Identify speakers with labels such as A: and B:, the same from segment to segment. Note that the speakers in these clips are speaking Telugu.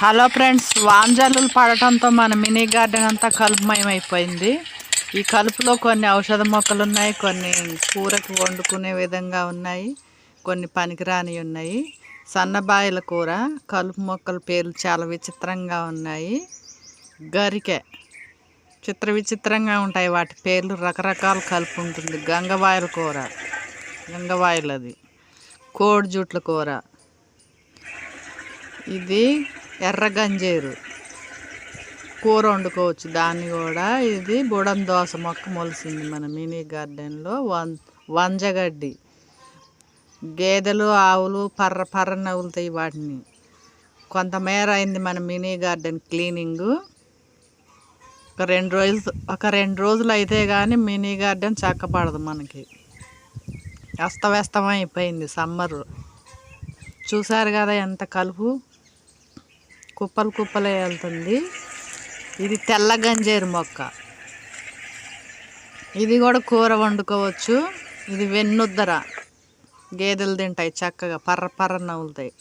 A: హలో ఫ్రెండ్స్ వాంజల్లులు పడటంతో మన మినీ గార్డెన్ అంతా కలుపుమయమైపోయింది ఈ కలుపులో కొన్ని ఔషధ మొక్కలు ఉన్నాయి కొన్ని కూరకు వండుకునే విధంగా ఉన్నాయి కొన్ని పనికిరాని ఉన్నాయి. సన్నబాయిల కూర కలుపు మొక్కల పేర్లు చాలా విచిత్రంగా ఉన్నాయి. గరికె చిత్ర విచిత్రంగా ఉంటాయి. వాటి పేర్లు రకరకాల కలుపు ఉంటుంది. గంగవాయల కూర గంగవాయలది. అది కోడి జుట్ల కూర. ఇది ఎర్ర గంజేరు కూర వండుకోవచ్చు. దాన్ని కూడా ఇది బుడం దోస మొక్క మొలిసింది మన మినీ గార్డెన్లో. వం వంజగడ్డి. గేదెలు ఆవులు పర్ర పర్ర నవ్వులుతాయి వాటిని. కొంతమేర అయింది మన మినీ గార్డెన్ క్లీనింగు. ఒక రెండు రోజులు ఒక రెండు రోజులు అయితే కానీ మినీ గార్డెన్ చక్కపడదు మనకి. అస్తవ్యస్తం అయిపోయింది సమ్మర్. చూసారు కదా ఎంత కలుపు? కుప్పలు కుప్పలే వెళ్తుంది. ఇది తెల్ల గంజేరు మొక్క. ఇది కూడా కూర వండుకోవచ్చు. ఇది వెన్నుద్దర గేదెలు తింటాయి చక్కగా పర్ర పర్ర నవ్వులుతాయి.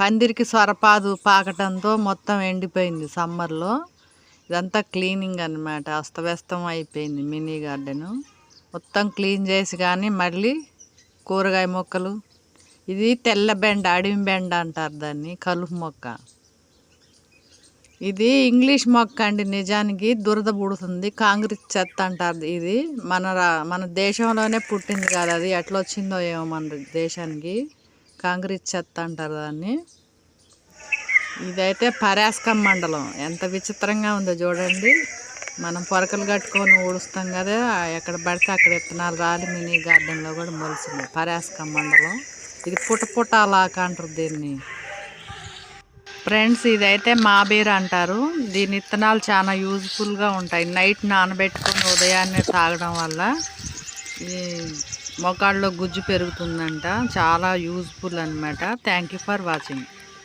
A: పందిరికి సొరపాదు పాకటంతో మొత్తం ఎండిపోయింది సమ్మర్లో. ఇదంతా క్లీనింగ్ అనమాట అస్తవ్యస్తం అయిపోయింది మినీ గార్డెను. మొత్తం క్లీన్ చేసి కానీ మళ్ళీ కూరగాయ మొక్కలు. ఇది తెల్ల బెండ అడవి బెండ అంటారు దాన్ని కలుపు మొక్క. ఇది ఇంగ్లీష్ మొక్క అండి నిజానికి దురద పుడుతుంది కాంగ్రెస్ చెత్త అంటారు ఇది. మన రా- మన దేశంలోనే పుట్టింది కాదు అది. ఎట్లా వచ్చిందో ఏమో మన దేశానికి. కాంగ్రెస్ చెత్త అంటారు దాన్ని. ఇదైతే పరాస్కం మండలం. ఎంత విచిత్రంగా ఉందో చూడండి. మనం పొరకలు కట్టుకొని ఊడుస్తాం కదా ఎక్కడ పడితే అక్కడ విత్తనాలు రాలి మినీ గార్డెన్లో కూడా మొలిసింది. పరాస్కం మండలం. ఇది పుట పుట అలాక అంటారు దీన్ని. ఫ్రెండ్స్ ఇదైతే మాబీర్ అంటారు. దీని ఇత్తనాలు చాలా యూజ్ఫుల్గా ఉంటాయి. నైట్ నానబెట్టుకొని ఉదయాన్నే తాగడం వల్ల ఈ మొకాళ్ళలో గుజ్జు పెరుగుతుందంట. చాలా యూజ్ఫుల్ అనమాట థ్యాంక్ యూ ఫర్ వాచింగ్.